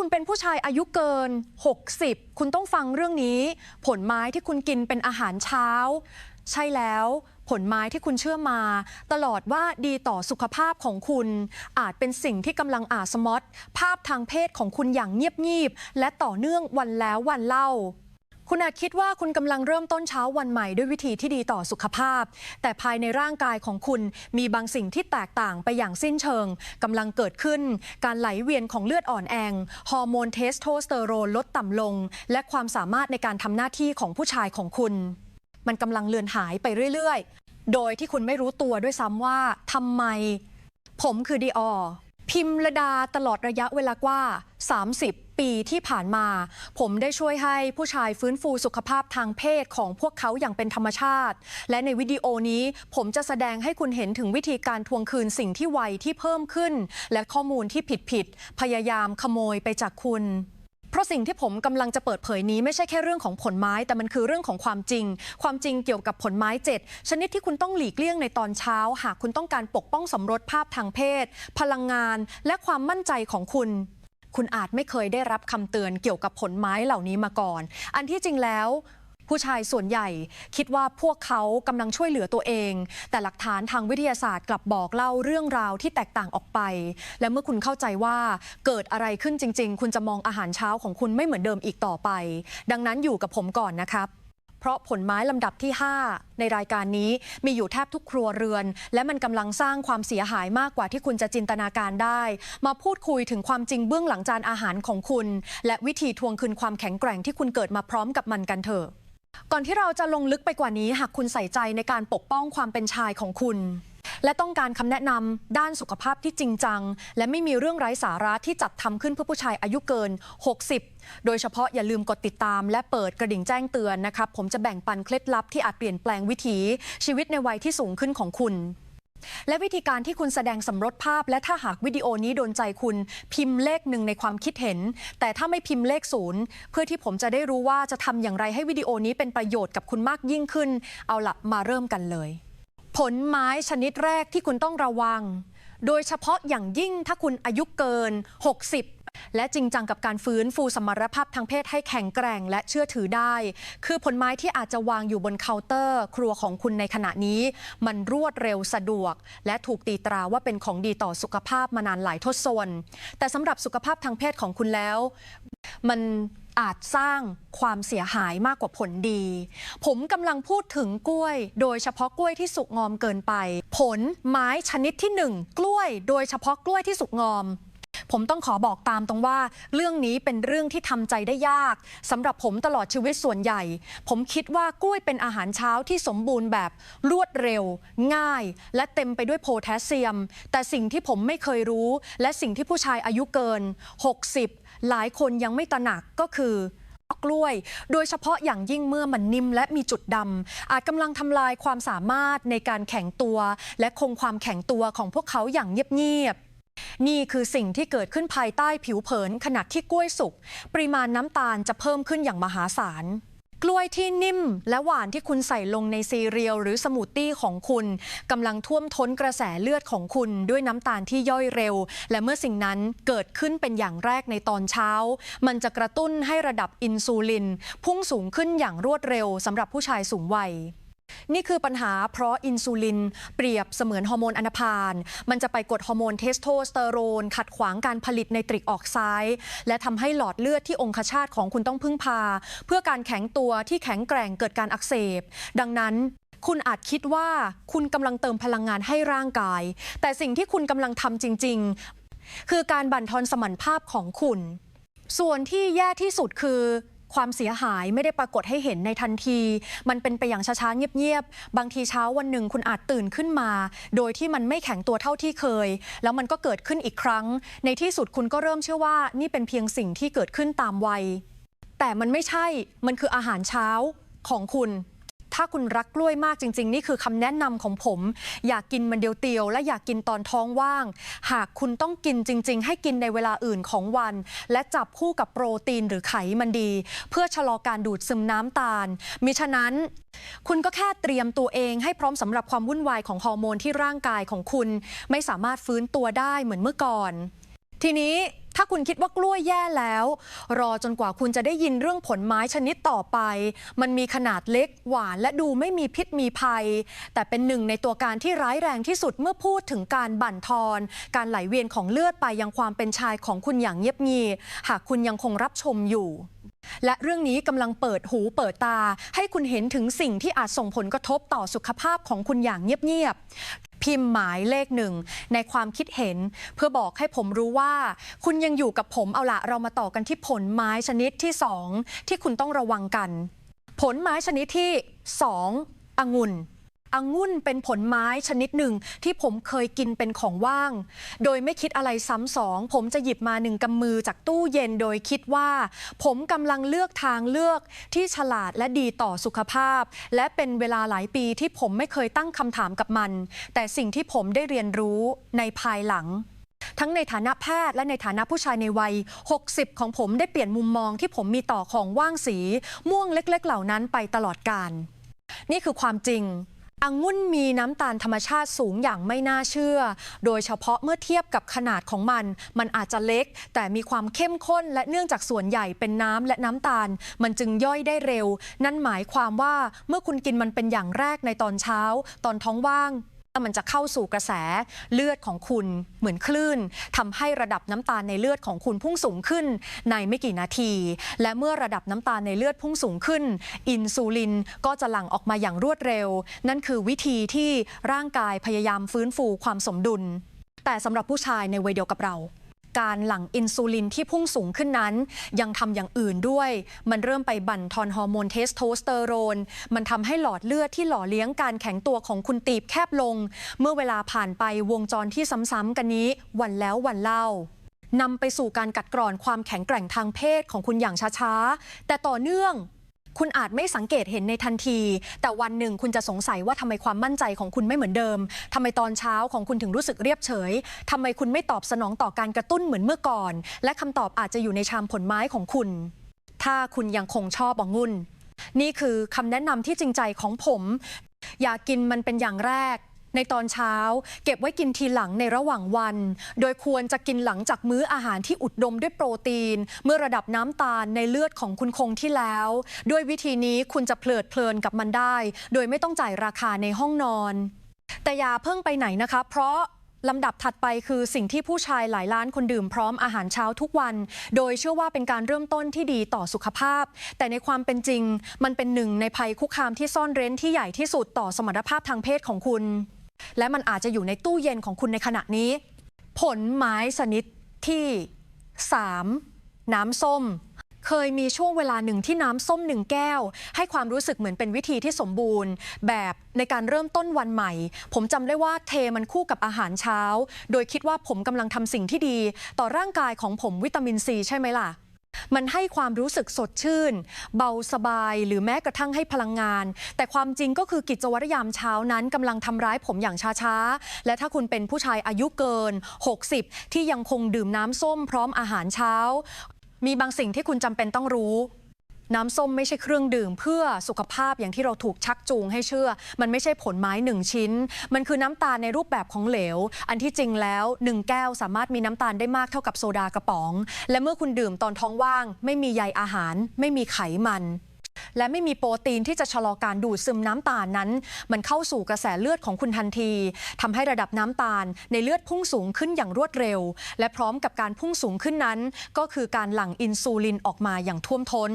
คุณเป็นผู้ชายอายุเกิน 60 คุณต้องฟังเรื่องนี้ ผลไม้ที่คุณกินเป็นอาหารเช้า ใช่แล้วผลไม้ที่คุณเชื่อมา ตลอดว่าดีต่อสุขภาพของคุณ อาจเป็นสิ่งที่กำลังอาสมอตภาพทางเพศของคุณอย่างเงียบๆและต่อเนื่องวันแล้ววันเล่า คุณอาจคิดว่าคุณกำลังเริ่มต้นเช้าวันใหม่ด้วยวิธีที่ดีต่อสุขภาพ แต่ภายในร่างกายของคุณมีบางสิ่งที่แตกต่างไปอย่างสิ้นเชิงกำลังเกิดขึ้น การไหลเวียนของเลือดอ่อนแองฮอร์โมนเทสโทสเตอโรนลดต่ำลง และความสามารถในการทำหน้าที่ของผู้ชายของคุณ มันกำลังเลือนหายไปเรื่อย ๆ โดยที่คุณไม่รู้ตัวด้วยซ้ำว่าทำไม ผมคือดีออพิมระดาตลอดระยะเวลากว่า 30 ปีที่ผ่านมา ผมได้ช่วยให้ผู้ชายฟื้นฟูสุขภาพทางเพศของพวกเขาอย่างเป็นธรรมชาติ และในวิดีโอนี้ผมจะแสดงให้คุณเห็นถึงวิธีการทวงคืนสิ่งที่ไวที่เพิ่มขึ้น และข้อมูลที่ผิดๆพยายามขโมยไปจากคุณเพราะสิ่งที่ผมกำลังจะเปิดเผยนี้ไม่ใช่แค่เรื่องของผลไม้ แต่มันคือเรื่องของความจริง ความจริงเกี่ยวกับผลไม้เจ็ดชนิดที่คุณต้องหลีกเลี่ยงในตอนเช้า หากคุณต้องการปกป้องสมรสภาพทางเพศ พลังงาน และความมั่นใจของคุณ คุณอาจไม่เคยได้รับคำเตือนเกี่ยวกับผลไม้เหล่านี้มาก่อน อันที่จริงแล้วผู้ชายส่วนใหญ่คิดว่าพวกเขากำลังช่วยเหลือตัวเอง แต่หลักฐานทางวิทยาศาสตร์กลับบอกเล่าเรื่องราวที่แตกต่างออกไป และเมื่อคุณเข้าใจว่าเกิดอะไรขึ้นจริง ๆ คุณจะมองอาหารเช้าของคุณไม่เหมือนเดิมอีกต่อไป ดังนั้นอยู่กับผมก่อนนะครับ เพราะผลไม้ลำดับที่ 5 ในรายการนี้มีอยู่แทบทุกครัวเรือน และมันกำลังสร้างความเสียหายมากกว่าที่คุณจะจินตนาการได้ มาพูดคุยถึงความจริงเบื้องหลังจานอาหารของคุณ และวิธีทวงคืนความแข็งแกร่งที่คุณเกิดมาพร้อมกับมันกันเถอะ ก่อนที่เราจะลงลึกไปกว่านี้หากคุณใส่ใจในการปกป้องความเป็นชายของคุณ และต้องการคำแนะนำด้านสุขภาพที่จริงจัง และไม่มีเรื่องไร้สาระที่จัดทำขึ้นเพื่อผู้ชายอายุเกิน 60 โดยเฉพาะอย่าลืมกดติดตาม และเปิดกระดิ่งแจ้งเตือนนะครับผมจะแบ่งปันเคล็ดลับที่อาจเปลี่ยนแปลงวิถีชีวิตในวัยที่สูงขึ้นของคุณและวิธีการที่คุณแสดงสำรสภาพ และถ้าหากวิดีโอนี้โดนใจคุณ พิมพ์เลขหนึ่งในความคิดเห็น แต่ถ้าไม่พิมพ์เลขศูนย์เพื่อที่ผมจะได้รู้ว่าจะทำอย่างไรให้วิดีโอนี้เป็นประโยชน์กับคุณมากยิ่งขึ้น เอาละมาเริ่มกันเลย ผลไม้ชนิดแรกที่คุณต้องระวัง โดยเฉพาะอย่างยิ่งถ้าคุณอายุเกิน 60 และจริงจังกับการฟื้นฟูสมรรถภาพทางเพศให้แข็งแกร่งและเชื่อถือได้ คือผลไม้ที่อาจจะวางอยู่บนเคาน์เตอร์ ครัวของคุณในขณะนี้ มันรวดเร็วสะดวก และถูกตีตราว่าเป็นของดีต่อสุขภาพมานานหลายทศวรรษแต่สำหรับสุขภาพทางเพศของคุณแล้ว มัน อาจสร้างความเสียหายมากกว่าผลดี ผมกำลังพูดถึงกล้วย โดยเฉพาะกล้วยที่สุกงอมเกินไป ผลไม้ชนิดที่หนึ่งกล้วย โดยเฉพาะกล้วยที่สุกงอมผมต้องขอบอกตามตรงว่า เรื่องนี้เป็นเรื่องที่ทำใจได้ยากสำหรับผมตลอดชีวิตส่วนใหญ่ ผมคิดว่ากล้วยเป็นอาหารเช้าที่สมบูรณ์แบบรวดเร็ว ง่าย และเต็มไปด้วยโพแทสเซียม แต่สิ่งที่ผมไม่เคยรู้ และสิ่งที่ผู้ชายอายุเกิน 60 หลายคนยังไม่ตระหนักก็คือกล้วย โดยเฉพาะอย่างยิ่งเมื่อมันนิ่มและมีจุดดำอาจกำลังทำลายความสามารถในการแข็งตัว และคงความแข็งตัวของพวกเขาอย่างเงียบๆนี่คือสิ่งที่เกิดขึ้นภายใต้ผิวเผินขณะที่กล้วยสุก ปริมาณน้ำตาลจะเพิ่มขึ้นอย่างมหาศาล กล้วยที่นิ่มและหวานที่คุณใส่ลงในซีเรียลหรือสมูทตี้ของคุณกำลังท่วมท้นกระแสเลือดของคุณด้วยน้ำตาลที่ย่อยเร็ว และเมื่อสิ่งนั้นเกิดขึ้นเป็นอย่างแรกในตอนเช้า มันจะกระตุ้นให้ระดับอินซูลิน พุ่งสูงขึ้นอย่างรวดเร็วสำหรับผู้ชายสูงวัย นี่คือปัญหาเพราะอินซูลิน เปรียบเสมือนฮอร์โมนอันธพาลมันจะไปกดฮอร์โมนเทสโทสเตอโรน ขัดขวางการผลิตในตริกออกไซด์และทำให้หลอดเลือดที่องคชาตของคุณต้องพึ่งพา เพื่อการแข็งตัวที่แข็งแกร่งเกิดการอักเสบ ดังนั้นคุณอาจคิดว่าคุณกำลังเติมพลังงานให้ร่างกาย แต่สิ่งที่คุณกำลังทำจริง ๆ คือการบั่นทอนสมรรถภาพของคุณ ส่วนที่แย่ที่สุดคือ ความเสียหายไม่ได้ปรากฏให้เห็นในทันที มันเป็นไปอย่างช้าๆ เงียบๆ บางทีเช้าวันหนึ่งคุณอาจตื่นขึ้นมา โดยที่มันไม่แข็งตัวเท่าที่เคย แล้วมันก็เกิดขึ้นอีกครั้ง ในที่สุดคุณก็เริ่มเชื่อว่านี่เป็นเพียงสิ่งที่เกิดขึ้นตามวัย แต่มันไม่ใช่ มันคืออาหารเช้าของคุณ ถ้าคุณรักกล้วยมากจริง ๆ นี่คือคำแนะนำของผม อยากกินมันเดียวๆและอยากกินตอนท้องว่าง หากคุณต้องกินจริง ๆ ให้กินในเวลาอื่นของวัน และจับคู่กับโปรตีนหรือไขมันดี เพื่อชะลอการดูดซึมน้ำตาล มิฉะนั้น คุณก็แค่เตรียมตัวเองให้พร้อมสำหรับความวุ่นวายของฮอร์โมนที่ร่างกายของคุณ ไม่สามารถฟื้นตัวได้เหมือนเมื่อก่อน ทีนี้ถ้าคุณคิดว่ากล้วยแย่แล้ว รอจนกว่าคุณจะได้ยินเรื่องผลไม้ชนิดต่อไป มันมีขนาดเล็กหวานและดูไม่มีพิษมีภัย แต่เป็นหนึ่งในตัวการที่ร้ายแรงที่สุดเมื่อพูดถึงการบั่นทอน การไหลเวียนของเลือดไปยังความเป็นชายของคุณอย่างเงียบงีหากคุณยังคงรับชมอยู่และเรื่องนี้กำลังเปิดหูเปิดตา ให้คุณเห็นถึงสิ่งที่อาจส่งผลกระทบต่อสุขภาพของคุณอย่างเงียบๆ พิมพ์หมายเลขหนึ่งในความคิดเห็น เพื่อบอกให้ผมรู้ว่า คุณยังอยู่กับผมเอาละเรามาต่อกันที่ผลไม้ชนิดที่ 2 ที่คุณต้องระวังกัน ผลไม้ชนิดที่ 2 องุ่น องุ่นเป็นผลไม้ชนิดหนึ่งที่ผมเคยกินเป็นของว่าง โดยไม่คิดอะไรซ้ำสอง ผมจะหยิบมาหนึ่งกำมือจากตู้เย็นโดยคิดว่า ผมกำลังเลือกทางเลือกที่ฉลาดและดีต่อสุขภาพ และเป็นเวลาหลายปีที่ผมไม่เคยตั้งคำถามกับมัน แต่สิ่งที่ผมได้เรียนรู้ในภายหลังทั้งในฐานะแพทย์และในฐานะผู้ชายในวัย 60 ของผมได้เปลี่ยนมุมมองที่ผมมีต่อของว่างสี ม่วงเล็ก ๆ เหล่านั้นไปตลอดกาลนี่คือความจริง องุ่นมีน้ำตาลธรรมชาติสูงอย่างไม่น่าเชื่อ โดยเฉพาะเมื่อเทียบกับขนาดของมัน มันอาจจะเล็ก แต่มีความเข้มข้นและเนื่องจากส่วนใหญ่เป็นน้ำและน้ำตาล มันจึงย่อยได้เร็ว นั่นหมายความว่าเมื่อคุณกินมันเป็นอย่างแรกในตอนเช้า ตอนท้องว่าง มันจะเข้าสู่กระแสเลือดของคุณเหมือนคลื่นทำให้ระดับน้ำตาลในเลือดของคุณพุ่งสูงขึ้นในไม่กี่นาที และเมื่อระดับน้ำตาลในเลือดพุ่งสูงขึ้น อินซูลินก็จะหลั่งออกมาอย่างรวดเร็ว นั่นคือวิธีที่ร่างกายพยายามฟื้นฟูความสมดุล แต่สำหรับผู้ชายในวัยเดียวกับเรา การหลั่งอินซูลินที่พุ่งสูงขึ้นนั้น ยังทำอย่างอื่นด้วย มันเริ่มไปบั่นทอนฮอร์โมนเทสโทสเตอโรน มันทำให้หลอดเลือดที่หล่อเลี้ยงการแข็งตัวของคุณตีบแคบลง เมื่อเวลาผ่านไปวงจรที่ซ้ำๆกันนี้วันแล้ววันเล่านำไปสู่การกัดกร่อนความแข็งแกร่งทางเพศของคุณอย่างช้าๆ แต่ต่อเนื่อง คุณอาจไม่สังเกตเห็นในทันที แต่วันหนึ่งคุณจะสงสัยว่าทำไมความมั่นใจของคุณไม่เหมือนเดิมทำไมตอนเช้าของคุณถึงรู้สึกเรียบเฉยทำไมคุณไม่ตอบสนองต่อการกระตุ้นเหมือนเมื่อก่อน และคำตอบอาจจะอยู่ในชามผลไม้ของคุณ ถ้าคุณยังคงชอบองุ่นนี่คือคำแนะนำที่จริงใจของผม อย่ากินมันเป็นอย่างแรก ในตอนเช้า เก็บไว้กินทีหลังในระหว่างวัน โดยควรจะกินหลังจากมื้ออาหารที่อุดมด้วยโปรตีน เมื่อระดับน้ำตาลในเลือดของคุณคงที่แล้ว ด้วยวิธีนี้คุณจะเพลิดเพลินกับมันได้ โดยไม่ต้องจ่ายราคาในห้องนอน แต่อย่าเพิ่งไปไหนนะคะ เพราะลำดับถัดไปคือสิ่งที่ผู้ชายหลายล้านคนดื่มพร้อมอาหารเช้าทุกวัน โดยเชื่อว่าเป็นการเริ่มต้นที่ดีต่อสุขภาพ แต่ในความเป็นจริง มันเป็นหนึ่งในภัยคุกคามที่ซ่อนเร้นที่ใหญ่ที่สุดต่อสมรรถภาพทางเพศของคุณ และมันอาจจะอยู่ในตู้เย็นของคุณในขณะนี้ ผลไม้ชนิดที่ 3. น้ำส้ม เคยมีช่วงเวลาหนึ่งที่น้ำส้มหนึ่งแก้ว ให้ความรู้สึกเหมือนเป็นวิธีที่สมบูรณ์ แบบในการเริ่มต้นวันใหม่ ผมจำได้ว่าเทมันคู่กับอาหารเช้า โดยคิดว่าผมกำลังทำสิ่งที่ดี ต่อร่างกายของผมวิตามินซีใช่ไหมล่ะ มันให้ความรู้สึกสดชื่น เบาสบาย หรือแม้กระทั่งให้พลังงาน แต่ความจริงก็คือกิจวัตรยามเช้านั้นกำลังทำร้ายผมอย่างช้าๆ และถ้าคุณเป็นผู้ชายอายุเกิน 60 ที่ยังคงดื่มน้ำส้มพร้อมอาหารเช้า มีบางสิ่งที่คุณจำเป็นต้องรู้ น้ำส้มไม่ใช่เครื่องดื่มเพื่อสุขภาพอย่างที่เราถูกชักจูงให้เชื่อ มันไม่ใช่ผลไม้หนึ่งชิ้น มันคือน้ำตาลในรูปแบบของเหลว อันที่จริงแล้วหนึ่งแก้วสามารถมีน้ำตาลได้มากเท่ากับโซดากระป๋อง และเมื่อคุณดื่มตอนท้องว่าง ไม่มีใยอาหาร ไม่มีไขมันและไม่มีโปรตีนที่จะชะลอการดูดซึมน้ำตาลนั้น มันเข้าสู่กระแสเลือดของคุณทันทีทำให้ระดับน้ำตาลในเลือดพุ่งสูงขึ้นอย่างรวดเร็ว และพร้อมกับการพุ่งสูงขึ้นนั้น ก็คือการหลั่งอินซูลินออกมาอย่างท่วมท้น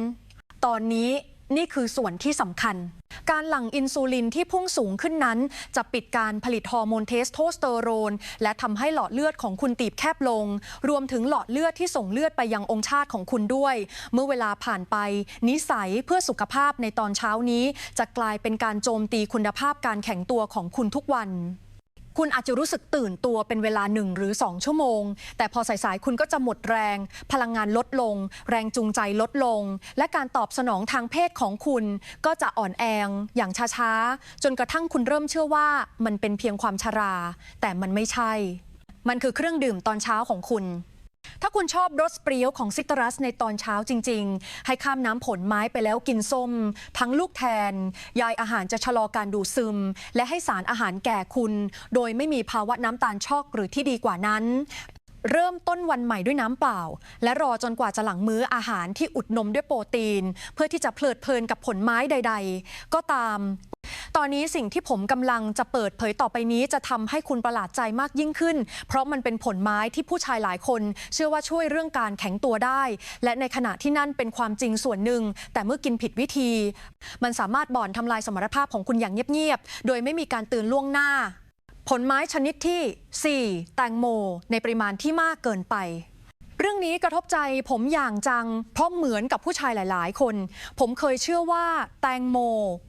ตอนนี้นี่คือส่วนที่สำคัญ การหลั่งอินซูลินที่พุ่งสูงขึ้นนั้น จะปิดการผลิตฮอร์โมนเทสโทสเตอโรน และทำให้หลอดเลือดของคุณตีบแคบลง รวมถึงหลอดเลือดที่ส่งเลือดไปยังองค์ชาติของคุณด้วย เมื่อเวลาผ่านไป นิสัยเพื่อสุขภาพในตอนเช้านี้ จะกลายเป็นการโจมตีคุณภาพการแข็งตัวของคุณทุกวัน คุณอาจจะรู้สึกตื่นตัวเป็นเวลาหนึ่งหรือ 2 ชั่วโมง แต่พอสายๆคุณก็จะหมดแรง พลังงานลดลง แรงจูงใจลดลง และการตอบสนองทางเพศของคุณก็จะอ่อนแองอย่างช้าๆ จนกระทั่งคุณเริ่มเชื่อว่ามันเป็นเพียงความชรา แต่มันไม่ใช่ มันคือเครื่องดื่มตอนเช้าของคุณ ถ้าคุณชอบรสเปรี้ยวของซิตรัสในตอนเช้าจริง ๆ ให้ข้ามน้ำผลไม้ไปแล้วกินส้ม ทั้งลูกแทน ยายอาหารจะชะลอการดูดซึม และให้สารอาหารแก่คุณ โดยไม่มีภาวะน้ำตาลชอกหรือที่ดีกว่านั้น เริ่มต้นวันใหม่ด้วยน้ำเปล่า และรอจนกว่าจะหลังมื้ออาหารที่อุดนมด้วยโปรตีน เพื่อที่จะเพลิดเพลินกับผลไม้ใด ๆ ก็ตาม ตอนนี้สิ่งที่ผมกำลังจะเปิดเผยต่อไปนี้จะทำให้คุณประหลาดใจมากยิ่งขึ้น เพราะมันเป็นผลไม้ที่ผู้ชายหลายคน เชื่อว่าช่วยเรื่องการแข็งตัวได้ และในขณะที่นั่นเป็นความจริงส่วนหนึ่ง แต่เมื่อกินผิดวิธี มันสามารถบ่อนทำลายสมรรถภาพของคุณอย่างเงียบๆโดยไม่มีการตือนล่วงหน้า ผลไม้ชนิดที่ 4 แตงโม ในปริมาณที่มากเกินไป เรื่องนี้กระทบใจผมอย่างจัง เพราะเหมือนกับผู้ชายหลาย ๆ คน ผมเคยเชื่อว่าแตงโม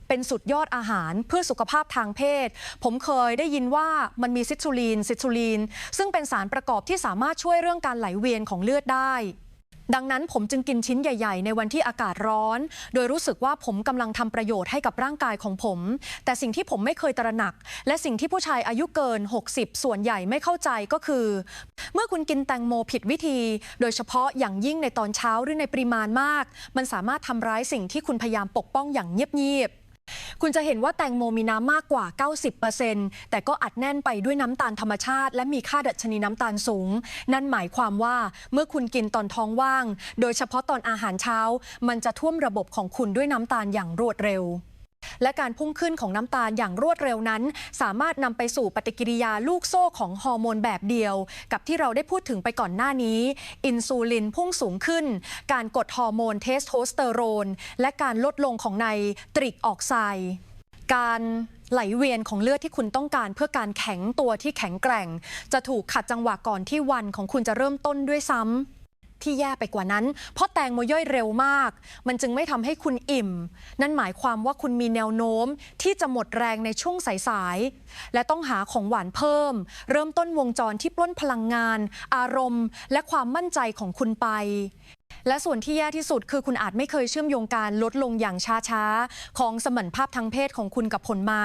เป็นสุดยอดอาหารเพื่อสุขภาพทางเพศ ผมเคยได้ยินว่ามันมีซิตรูลีน ซิตรูลีน ซึ่งเป็นสารประกอบที่สามารถช่วยเรื่องการไหลเวียนของเลือดได้ ดังนั้นผมจึงกินชิ้นใหญ่ ๆ ในวันที่อากาศร้อน โดยรู้สึกว่าผมกำลังทำประโยชน์ให้กับร่างกายของผม แต่สิ่งที่ผมไม่เคยตระหนัก และสิ่งที่ผู้ชายอายุเกิน 60 ส่วนใหญ่ไม่เข้าใจก็คือ เมื่อคุณกินแตงโมผิดวิธี โดยเฉพาะอย่างยิ่งในตอนเช้าหรือในปริมาณมาก มันสามารถทำร้ายสิ่งที่คุณพยายามปกป้องอย่างเงียบๆ คุณจะเห็นว่าแตงโมมีน้ำมากกว่า 90%แต่ก็อัดแน่นไปด้วยน้ำตาลธรรมชาติ และมีค่าดัชนีน้ำตาลสูง นั่นหมายความว่าเมื่อคุณกินตอนท้องว่าง โดยเฉพาะตอนอาหารเช้า มันจะท่วมระบบของคุณด้วยน้ำตาลอย่างรวดเร็ว และการพุ่งขึ้นของน้ำตาลอย่างรวดเร็วนั้น สามารถนำไปสู่ปฏิกิริยาลูกโซ่ของฮอร์โมนแบบเดียว กับที่เราได้พูดถึงไปก่อนหน้านี้ อินซูลินพุ่งสูงขึ้น การกดฮอร์โมนเทสโทสเตอโรน และการลดลงของในตริกออกไซด์การไหลเวียนของเลือดที่คุณต้องการเพื่อการแข็งตัวที่แข็งแกร่ง จะถูกขัดจังหวะก่อนที่วันของคุณจะเริ่มต้นด้วยซ้ำ ที่แย่ไปกว่านั้น เพราะแตงโมย่อยเร็วมาก มันจึงไม่ทำให้คุณอิ่ม นั่นหมายความว่าคุณมีแนวโน้มที่จะหมดแรงในช่วงสายๆและต้องหาของหวานเพิ่ม เริ่มต้นวงจรที่ปล้นพลังงาน อารมณ์ และความมั่นใจของคุณไปและส่วนที่แย่ที่สุดคือคุณอาจไม่เคยเชื่อมโยงการลดลงอย่างช้าๆ ของสมรรถภาพทางเพศของคุณกับผลไม้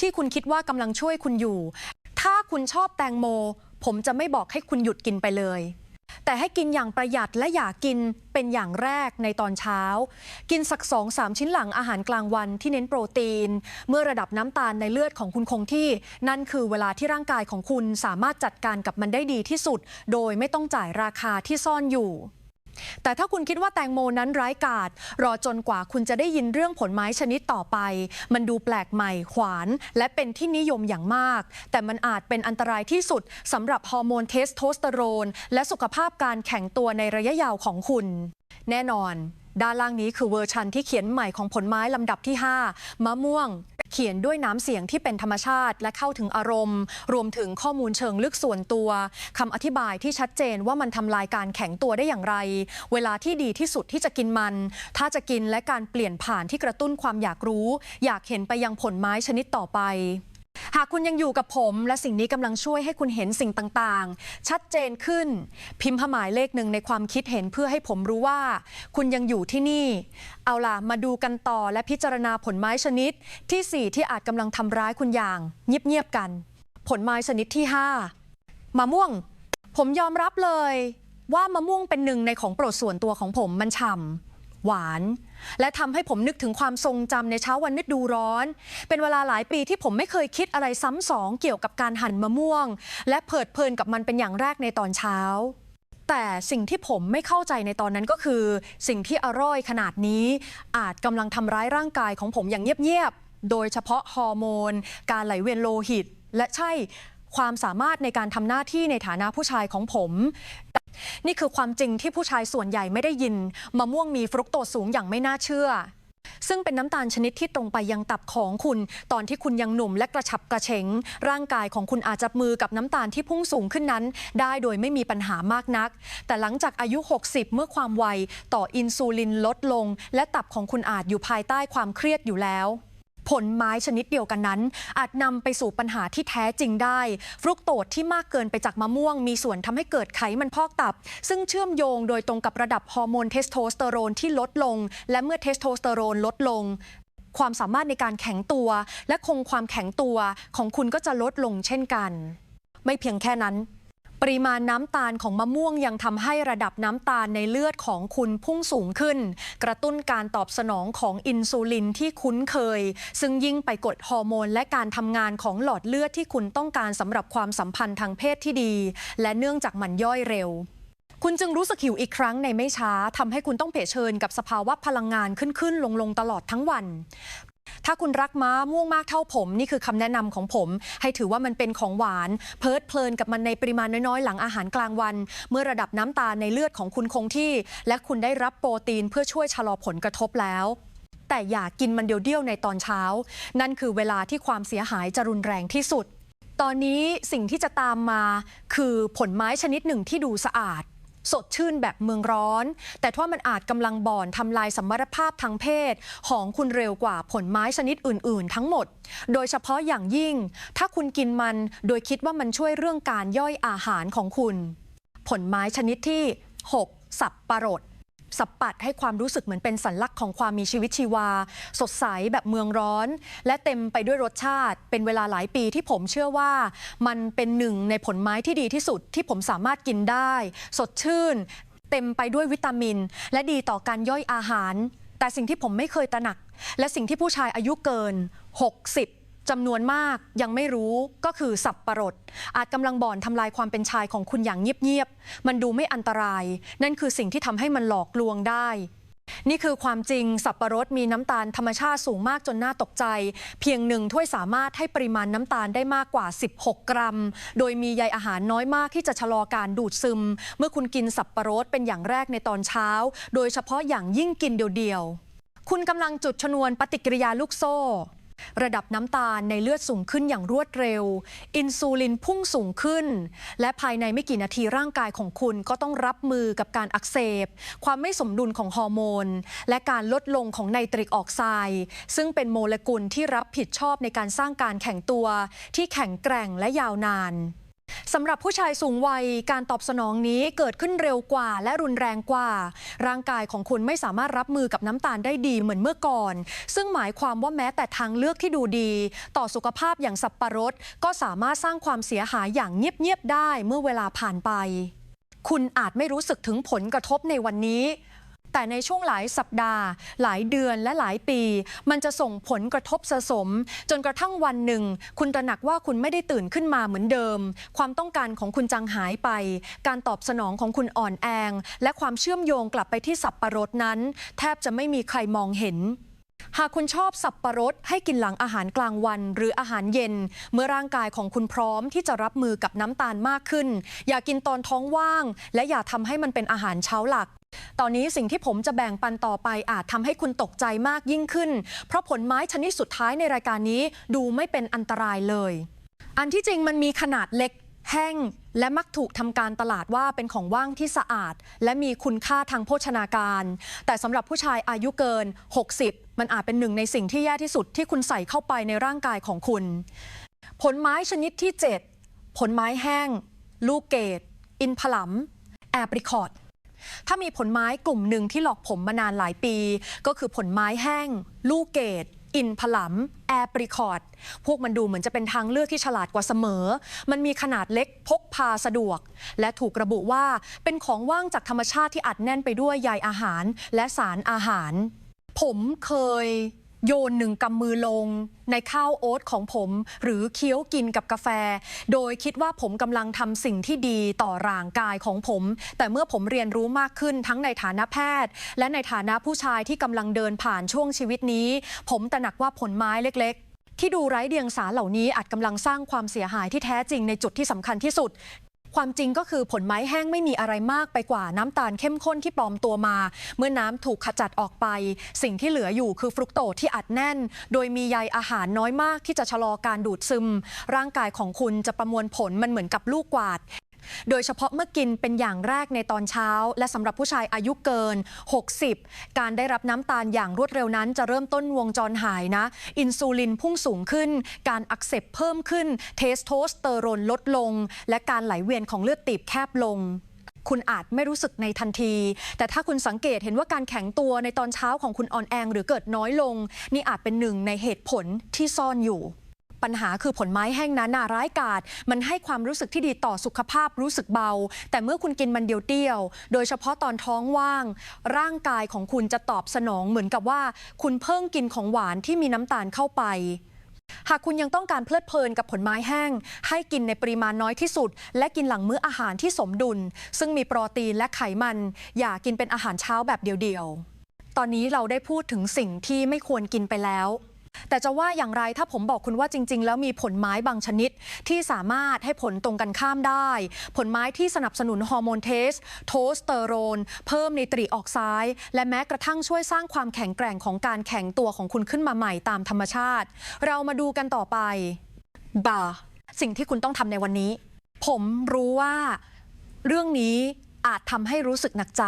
ที่คุณคิดว่ากำลังช่วยคุณอยู่ ถ้าคุณชอบแตงโม ผมจะไม่บอกให้คุณหยุดกินไปเลย แต่ให้กินอย่างประหยัดและอย่ากินเป็นอย่างแรกในตอนเช้า กินสักสองสามชิ้นหลังอาหารกลางวันที่เน้นโปรตีน เมื่อระดับน้ำตาลในเลือดของคุณคงที่ นั่นคือเวลาที่ร่างกายของคุณสามารถจัดการกับมันได้ดีที่สุด โดยไม่ต้องจ่ายราคาที่ซ่อนอยู่ แต่ถ้าคุณคิดว่าแตงโมนั้นร้ายกาจรอจนกว่าคุณจะได้ยินเรื่องผลไม้ชนิดต่อไป มันดูแปลกใหม่ ขวาน และเป็นที่นิยมอย่างมาก แต่มันอาจเป็นอันตรายที่สุดสำหรับฮอร์โมนเทสโทสเตอโรน และสุขภาพการแข็งตัวในระยะยาวของคุณ แน่นอน ด้านล่างนี้คือเวอร์ชันที่เขียนใหม่ของผลไม้ลำดับที่ 5 มะม่วง ขียนด้วยน้ำเสียงที่เป็นธรรมชาติ และเข้าถึงอารมณ์ รวมถึงข้อมูลเชิงลึกส่วนตัวคำอธิบายที่ชัดเจนว่ามันทำลายการแข็งตัวได้อย่างไร เวลาที่ดีที่สุดที่จะกินมัน ถ้าจะกินและการเปลี่ยนผ่านที่กระตุ้นความอยากรู้ อยากเห็นไปยังผลไม้ชนิดต่อไป หากคุณยังอยู่กับผมและสิ่งนี้กำลังช่วยให้คุณเห็นสิ่งต่างๆ ชัดเจนขึ้น พิมพ์ผมายเลขหนึ่งในความคิดเห็นเพื่อให้ผมรู้ว่า คุณยังอยู่ที่นี่ เอาล่ะมาดูกันต่อและพิจารณาผลไม้ชนิดที่ 4 ที่อาจกำลังทำร้ายคุณอย่างเงียบๆกัน ผลไม้ชนิดที่ 5มะม่วง ผมยอมรับเลย ว่ามะม่วงเป็นหนึ่งในของโปรดส่วนตัวของผมมันฉ่ำหวาน และทำให้ผมนึกถึงความทรงจำในเช้าวันฤดูร้อน เป็นเวลาหลายปีที่ผมไม่เคยคิดอะไรซ้ำสองเกี่ยวกับการหั่นมะม่วง และเพิดเพลินกับมันเป็นอย่างแรกในตอนเช้า แต่สิ่งที่ผมไม่เข้าใจในตอนนั้นก็คือ สิ่งที่อร่อยขนาดนี้ อาจกำลังทำร้ายร่างกายของผมอย่างเงียบๆโดยเฉพาะฮอร์โมน การไหลเวียนโลหิต และใช่ ความสามารถในการทำหน้าที่ในฐานะผู้ชายของผม นี่คือความจริงที่ผู้ชายส่วนใหญ่ไม่ได้ยินมะม่วงมีฟรุกโตสสูงอย่างไม่น่าเชื่อ ซึ่งเป็นน้ำตาลชนิดที่ตรงไปยังตับของคุณ ตอนที่คุณยังหนุ่มและกระฉับกระเฉง ร่างกายของคุณอาจจะมือกับน้ำตาลที่พุ่งสูงขึ้นนั้น ได้โดยไม่มีปัญหามากนัก แต่หลังจากอายุ 60 เมื่อความไวต่ออินซูลินลดลง และตับของคุณอาจอยู่ภายใต้ความเครียดอยู่แล้ว ผลไม้ชนิดเดียวกันนั้น อาจนำไปสู่ปัญหาที่แท้จริงได้ ฟรุกโตสที่มากเกินไปจากมะม่วง มีส่วนทำให้เกิดไขมันพอกตับ ซึ่งเชื่อมโยงโดยตรงกับระดับฮอร์โมนเทสโทสเตอโรนที่ลดลง และเมื่อเทสโทสเตอโรนลดลงความสามารถในการแข็งตัว และคงความแข็งตัวของคุณก็จะลดลงเช่นกัน ไม่เพียงแค่นั้น ปริมาณน้ำตาลของมะม่วงยังทำให้ระดับน้ำตาลในเลือดของคุณพุ่งสูงขึ้น กระตุ้นการตอบสนองของอินซูลินที่คุ้นเคย ซึ่งยิ่งไปกดฮอร์โมน และการทำงานของหลอดเลือดที่คุณต้องการสำหรับความสัมพันธ์ทางเพศที่ดี และเนื่องจากมันย่อยเร็วคุณจึงรู้สึกหิวอีกครั้งในไม่ช้าทำให้คุณต้องเผชิญกับสภาวะพลังงานขึ้นขึ้นลงลงตลอดทั้งวัน ถ้าคุณรักม้าม่วงมากเท่าผม นี่คือคำแนะนำของผม ให้ถือว่ามันเป็นของหวาน เพลิดเพลินกับมันในปริมาณน้อยๆ หลังอาหารกลางวัน เมื่อระดับน้ำตาลในเลือดของคุณคงที่ และคุณได้รับโปรตีนเพื่อช่วยชะลอผลกระทบแล้วแต่อย่ากินมันเดียวๆในตอนเช้า นั่นคือเวลาที่ความเสียหายจะรุนแรงที่สุด ตอนนี้สิ่งที่จะตามมาคือผลไม้ชนิดหนึ่งที่ดูสะอาด สดชื่นแบบเมืองร้อน แต่ว่ามันอาจกำลังบ่อนทำลายสมรรถภาพทางเพศ ของคุณเร็วกว่าผลไม้ชนิดอื่น ๆ ทั้งหมด โดยเฉพาะอย่างยิ่ง ถ้าคุณกินมันโดยคิดว่ามันช่วยเรื่องการย่อยอาหารของคุณ ผลไม้ชนิดที่ 6 สับปะรด สับปัดให้ความรู้สึกเหมือนเป็นสัญลักษณ์ของความมีชีวิตชีวา สดใสแบบเมืองร้อน และเต็มไปด้วยรสชาติ เป็นเวลาหลายปีที่ผมเชื่อว่า มันเป็นหนึ่งในผลไม้ที่ดีที่สุดที่ผมสามารถกินได้ สดชื่น เต็มไปด้วยวิตามิน และดีต่อการย่อยอาหาร แต่สิ่งที่ผมไม่เคยตระหนัก และสิ่งที่ผู้ชายอายุเกิน 60 จำนวนมากยังไม่รู้ก็คือสับปะรด อาจกำลังบ่อนทำลายความเป็นชายของคุณอย่างเงียบๆ มันดูไม่อันตราย นั่นคือสิ่งที่ทำให้มันหลอกลวงได้ นี่คือความจริงสับปะรดมีน้ำตาลธรรมชาติสูงมากจนน่าตกใจ เพียงหนึ่งถ้วยสามารถให้ปริมาณน้ำตาลได้มากกว่า 16 กรัม โดยมีใยอาหารน้อยมากที่จะชะลอการดูดซึม เมื่อคุณกินสับปะรดเป็นอย่างแรกในตอนเช้า โดยเฉพาะอย่างยิ่งกินเดียวๆคุณกำลังจุดชนวนปฏิกิริยาลูกโซ่ ระดับน้ำตาลในเลือดสูงขึ้นอย่างรวดเร็ว อินซูลินพุ่งสูงขึ้น และภายในไม่กี่นาทีร่างกายของคุณก็ต้องรับมือกับการอักเสบ ความไม่สมดุลของฮอร์โมน และการลดลงของไนตริกออกไซด์ซึ่งเป็นโมเลกุลที่รับผิดชอบในการสร้างการแข็งตัว ที่แข็งแกร่งและยาวนาน สำหรับผู้ชายสูงวัยการตอบสนองนี้เกิดขึ้นเร็วกว่า และรุนแรงกว่า ร่างกายของคุณไม่สามารถรับมือกับน้ำตาลได้ดีเหมือนเมื่อก่อน ซึ่งหมายความว่าแม้แต่ทางเลือกที่ดูดี ต่อสุขภาพอย่างสับปะรด ก็สามารถสร้างความเสียหายอย่างเงียบ ๆ ได้เมื่อเวลาผ่านไป คุณอาจไม่รู้สึกถึงผลกระทบในวันนี้ แต่ในช่วงหลายสัปดาห์ หลายเดือนและหลายปี มันจะส่งผลกระทบสะสม จนกระทั่งวันหนึ่ง คุณตระหนักว่าคุณไม่ได้ตื่นขึ้นมาเหมือนเดิม ความต้องการของคุณจางหายไป การตอบสนองของคุณอ่อนแองและความเชื่อมโยงกลับไปที่สับปะรดนั้น แทบจะไม่มีใครมองเห็นหากคุณชอบสับปะรดให้กินหลังอาหารกลางวัน หรืออาหารเย็น เมื่อร่างกายของคุณพร้อมที่จะรับมือกับน้ำตาลมากขึ้น อย่ากินตอนท้องว่าง และอย่าทำให้มันเป็นอาหารเช้าหลัก ตอนนี้สิ่งที่ผมจะแบ่งปันต่อไปอาจทำให้คุณตกใจมากยิ่งขึ้น เพราะผลไม้ชนิดสุดท้ายในรายการนี้ดูไม่เป็นอันตรายเลย อันที่จริงมันมีขนาดเล็กแห้งและมักถูกทำการตลาดว่าเป็นของว่างที่สะอาด และมีคุณค่าทางโภชนาการ แต่สำหรับผู้ชายอายุเกิน 60 มันอาจเป็นหนึ่งในสิ่งที่แย่ที่สุดที่คุณใส่เข้าไปในร่างกายของคุณ ผลไม้ชนิดที่ 7 ผลไม้แห้ง ลูกเกดอินผลัม แอปริคอต ถ้ามีผลไม้กลุ่มหนึ่งที่หลอกผมมานานหลายปี ก็คือผลไม้แห้ง ลูกเกดอินผลัมแอปริคอตพวกมันดูเหมือนจะเป็นทางเลือกที่ฉลาดกว่าเสมอ มันมีขนาดเล็กพกพาสะดวก และถูกระบุว่าเป็นของว่างจากธรรมชาติที่อัดแน่นไปด้วยใยอาหารและสารอาหาร ผมเคย โยนหนึ่งกำมือลงในข้าวโอ๊ตของผม หรือเคี้ยวกินกับกาแฟ โดยคิดว่าผมกำลังทำสิ่งที่ดีต่อร่างกายของผม แต่เมื่อผมเรียนรู้มากขึ้นทั้งในฐานะแพทย์ และในฐานะผู้ชายที่กำลังเดินผ่านช่วงชีวิตนี้ ผมตระหนักว่าผลไม้เล็กๆ ที่ดูไร้เดียงสาเหล่านี้อาจกำลังสร้างความเสียหายที่แท้จริงในจุดที่สำคัญที่สุด ความจริงก็คือผลไม้แห้งไม่มีอะไรมากไปกว่าน้ำตาลเข้มข้นที่ปลอมตัวมา เมื่อน้ำถูกขจัดออกไป สิ่งที่เหลืออยู่คือฟรุกโตที่อัดแน่น โดยมีใยอาหารน้อยมากที่จะชะลอการดูดซึม ร่างกายของคุณจะประมวลผลมันเหมือนกับลูกกวาด โดยเฉพาะเมื่อกินเป็นอย่างแรกในตอนเช้า และสำหรับผู้ชายอายุเกิน 60 การได้รับน้ำตาลอย่างรวดเร็วนั้น จะเริ่มต้นวงจรหายนะ อินซูลินพุ่งสูงขึ้น การอักเสบเพิ่มขึ้น เทสโทสเตอโรนลดลง และการไหลเวียนของเลือดตีบแคบลงคุณอาจไม่รู้สึกในทันที แต่ถ้าคุณสังเกตเห็นว่าการแข็งตัวในตอนเช้าของคุณอ่อนแอหรือเกิดน้อยลง นี่อาจเป็นหนึ่งในเหตุผลที่ซ่อนอยู่ ปัญหาคือผลไม้แห้งนั้นน่าร้ายกาจมันให้ความรู้สึกที่ดีต่อสุขภาพรู้สึกเบา แต่เมื่อคุณกินมันเดียวเดียวๆ โดยเฉพาะตอนท้องว่าง ร่างกายของคุณจะตอบสนองเหมือนกับว่า คุณเพิ่งกินของหวานที่มีน้ำตาลเข้าไปหากคุณยังต้องการเพลิดเพลินกับผลไม้แห้ง ให้กินในปริมาณน้อยที่สุด และกินหลังมื้ออาหารที่สมดุล ซึ่งมีโปรตีนและไขมัน อย่ากินเป็นอาหารเช้าแบบเดียวๆ ตอนนี้เราได้พูดถึงสิ่งที่ไม่ควรกินไปแล้ว แต่จะว่าอย่างไรถ้าผมบอกคุณว่าจริง ๆ แล้วมีผลไม้บางชนิด ที่สามารถให้ผลตรงกันข้ามได้ ผลไม้ที่สนับสนุนฮอร์โมนเทส โทสเตอโรน เพิ่มในตรีออกไซด์และแม้กระทั่งช่วยสร้างความแข็งแกร่งของการแข็งตัวของคุณขึ้นมาใหม่ตามธรรมชาติ เรามาดูกันต่อไปบาร์สิ่งที่คุณต้องทำในวันนี้ ผมรู้ว่าเรื่องนี้ อาจทำให้รู้สึกหนักใจ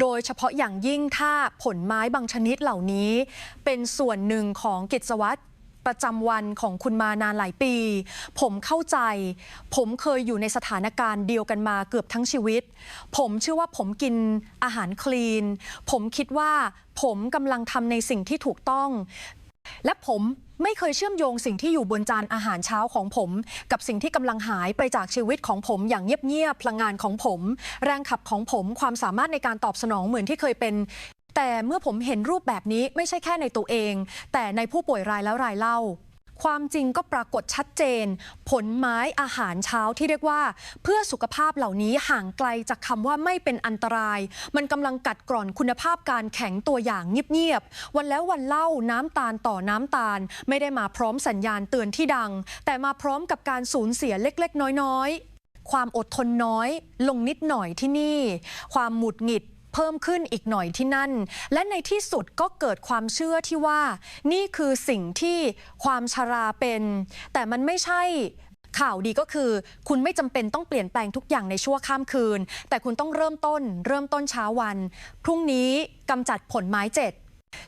โดยเฉพาะอย่างยิ่งถ้าผลไม้บางชนิดเหล่านี้ เป็นส่วนหนึ่งของกิจวัตรประจำวันของคุณมานานหลายปี ผมเข้าใจ ผมเคยอยู่ในสถานการณ์เดียวกันมาเกือบทั้งชีวิต ผมเชื่อว่าผมกินอาหารคลีน ผมคิดว่าผมกำลังทำในสิ่งที่ถูกต้อง และผม ไม่เคยเชื่อมโยงสิ่งที่อยู่บนจานอาหารเช้าของผม กับสิ่งที่กำลังหายไปจากชีวิตของผมอย่างเงียบๆพลังงานของผม แรงขับของผมความสามารถในการตอบสนองเหมือนที่เคยเป็นแต่เมื่อผมเห็นรูปแบบนี้ไม่ใช่แค่ในตัวเอง แต่ในผู้ป่วยรายแล้วรายเล่า ความจริงก็ปรากฏชัดเจน ผลไม้อาหารเช้าที่เรียกว่า เพื่อสุขภาพเหล่านี้ห่างไกลจากคำว่าไม่เป็นอันตราย มันกำลังกัดกร่อนคุณภาพการแข็งตัวอย่างเงียบๆวันแล้ววันเล่าน้ำตาลต่อน้ำตาล ไม่ได้มาพร้อมสัญญาณเตือนที่ดัง แต่มาพร้อมกับการสูญเสียเล็ก ๆ น้อยๆความอดทนน้อย ลงนิดหน่อยที่นี่ ความหมุดหงิด เพิ่มขึ้นอีกหน่อยที่นั่น และในที่สุดก็เกิดความเชื่อที่ว่า นี่คือสิ่งที่ความชราเป็น แต่มันไม่ใช่ข่าวดีก็คือ คุณไม่จำเป็นต้องเปลี่ยนแปลงทุกอย่างในชั่วข้ามคืน แต่คุณต้องเริ่มต้น เริ่มต้นเช้าวัน พรุ่งนี้กำจัดผลไม้เจ็ด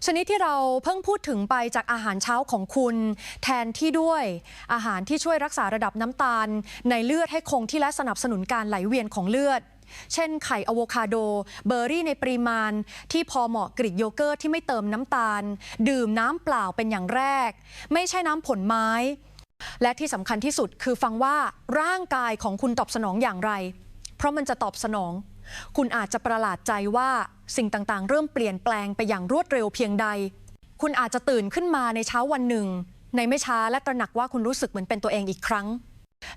ชนิดที่เราเพิ่งพูดถึงไปจากอาหารเช้าของคุณ แทนที่ด้วย อาหารที่ช่วยรักษาระดับน้ำตาล ในเลือดให้คงที่และสนับสนุนการไหลเวียนของเลือด เช่นไข่อะโวคาโด เบอร์รี่ในปริมาณ ที่พอเหมาะกริกโยเกิร์ตที่ไม่เติมน้ำตาล ดื่มน้ำเปล่าเป็นอย่างแรก ไม่ใช่น้ำผลไม้ และที่สำคัญที่สุดคือฟังว่าร่างกายของคุณตอบสนองอย่างไร เพราะมันจะตอบสนอง คุณอาจจะประหลาดใจว่าสิ่งต่างๆ เริ่มเปลี่ยนแปลงไปอย่างรวดเร็วเพียงใด คุณอาจจะตื่นขึ้นมาในเช้าวันหนึ่ง ในไม่ช้าและตระหนักว่าคุณรู้สึกเหมือนเป็นตัวเองอีกครั้ง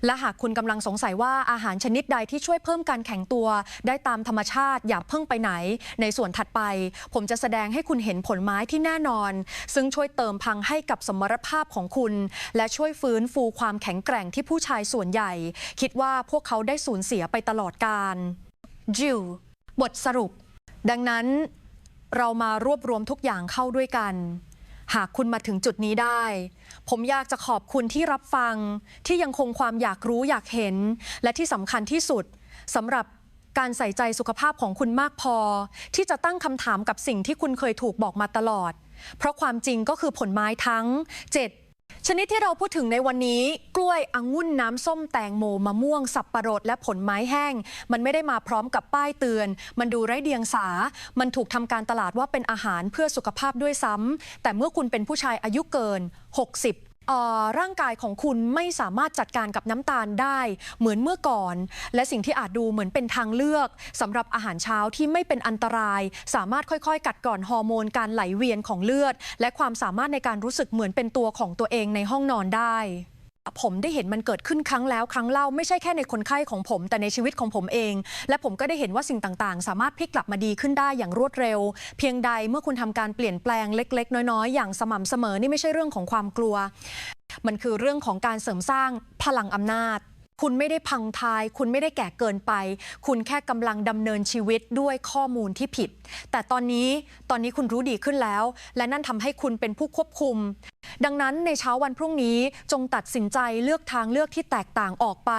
และหากคุณกำลังสงสัยว่าอาหารชนิดใดที่ช่วยเพิ่มการแข็งตัว ได้ตามธรรมชาติอย่าเพิ่งไปไหน ในส่วนถัดไป ผมจะแสดงให้คุณเห็นผลไม้ที่แน่นอน ซึ่งช่วยเติมพังให้กับสมรรถภาพของคุณ และช่วยฟื้นฟูความแข็งแกร่งที่ผู้ชายส่วนใหญ่ คิดว่าพวกเขาได้สูญเสียไปตลอดกาลจิวบทสรุป ดังนั้น เรามารวบรวมทุกอย่างเข้าด้วยกัน หากคุณมาถึงจุดนี้ได้ ผมอยากจะขอบคุณที่รับฟังที่ยังคงความอยากรู้อยากเห็น และที่สำคัญที่สุดสำหรับการใส่ใจสุขภาพของคุณมากพอ ที่จะตั้งคำถามกับสิ่งที่คุณเคยถูกบอกมาตลอด เพราะความจริงก็คือผลไม้ทั้ง 7 ชนิดที่เราพูดถึงในวันนี้ กล้วยองุ่นน้ำส้มแตงโมมะม่วง สับปะรดและผลไม้แห้ง มันไม่ได้มาพร้อมกับป้ายเตือน มันดูไร้เดียงสา มันถูกทำการตลาดว่าเป็นอาหารเพื่อสุขภาพด้วยซ้ำแต่เมื่อคุณเป็นผู้ชายอายุเกิน 60 ร่างกายของคุณไม่สามารถจัดการกับน้ำตาลได้เหมือนเมื่อก่อน และสิ่งที่อาจดูเหมือนเป็นทางเลือกสำหรับอาหารเช้าที่ไม่เป็นอันตราย สามารถค่อยๆ กัดก่อนฮอร์โมนการไหลเวียนของเลือด และความสามารถในการรู้สึกเหมือนเป็นตัวของตัวเองในห้องนอนได้ ผมได้เห็นมันเกิดขึ้นครั้งแล้วครั้งเล่าไม่ใช่แค่ในคนไข้ของผม แต่ในชีวิตของผมเอง และผมก็ได้เห็นว่าสิ่งต่างๆ สามารถพลิกกลับมาดีขึ้นได้อย่างรวดเร็ว เพียงใดเมื่อคุณทำการเปลี่ยนแปลงเล็ก ๆ น้อยๆ อย่างสม่ำเสมอนี่ไม่ใช่เรื่องของความกลัว มันคือเรื่องของการเสริมสร้างพลังอำนาจ คุณไม่ได้พังทาย คุณไม่ได้แก่เกินไป คุณแค่กำลังดำเนินชีวิตด้วยข้อมูลที่ผิด แต่ตอนนี้ตอนนี้คุณรู้ดีขึ้นแล้ว และนั่นทำให้คุณเป็นผู้ควบคุม ดังนั้นในเช้าวันพรุ่งนี้จงตัดสินใจเลือกทางเลือกที่แตกต่างออกไป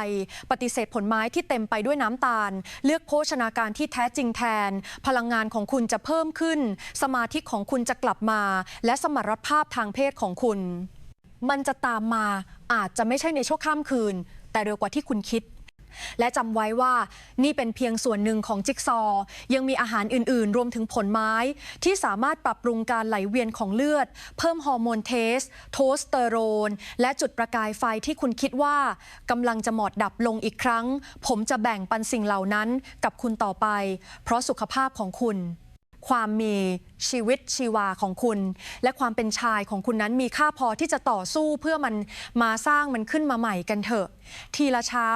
ปฏิเสธผลไม้ที่เต็มไปด้วยน้ำตาล เลือกโภชนาการที่แท้จริงแทน พลังงานของคุณจะเพิ่มขึ้น สมาธิของคุณจะกลับมา และสมรรถภาพทางเพศของคุณ มันจะตามมาอาจจะไม่ใช่ในชั่วข้ามคืน แต่เร็วกว่าที่คุณคิด และจำไว้ว่านี่เป็นเพียงส่วนหนึ่งของจิ๊กซอว์ยังมีอาหารอื่น ๆ รวมถึงผลไม้ ที่สามารถปรับปรุงการไหลเวียนของเลือด เพิ่มฮอร์โมนเทส โทสเตอโรน และจุดประกายไฟที่คุณคิดว่ากำลังจะหมอดดับลงอีกครั้ง ผมจะแบ่งปันสิ่งเหล่านั้นกับคุณต่อไป เพราะสุขภาพของคุณ ความมีชีวิตชีวาของคุณ และความเป็นชายของคุณนั้นมีค่าพอที่จะต่อสู้เพื่อมันมาสร้างมันขึ้นมาใหม่กันเถอะ ทีละเช้า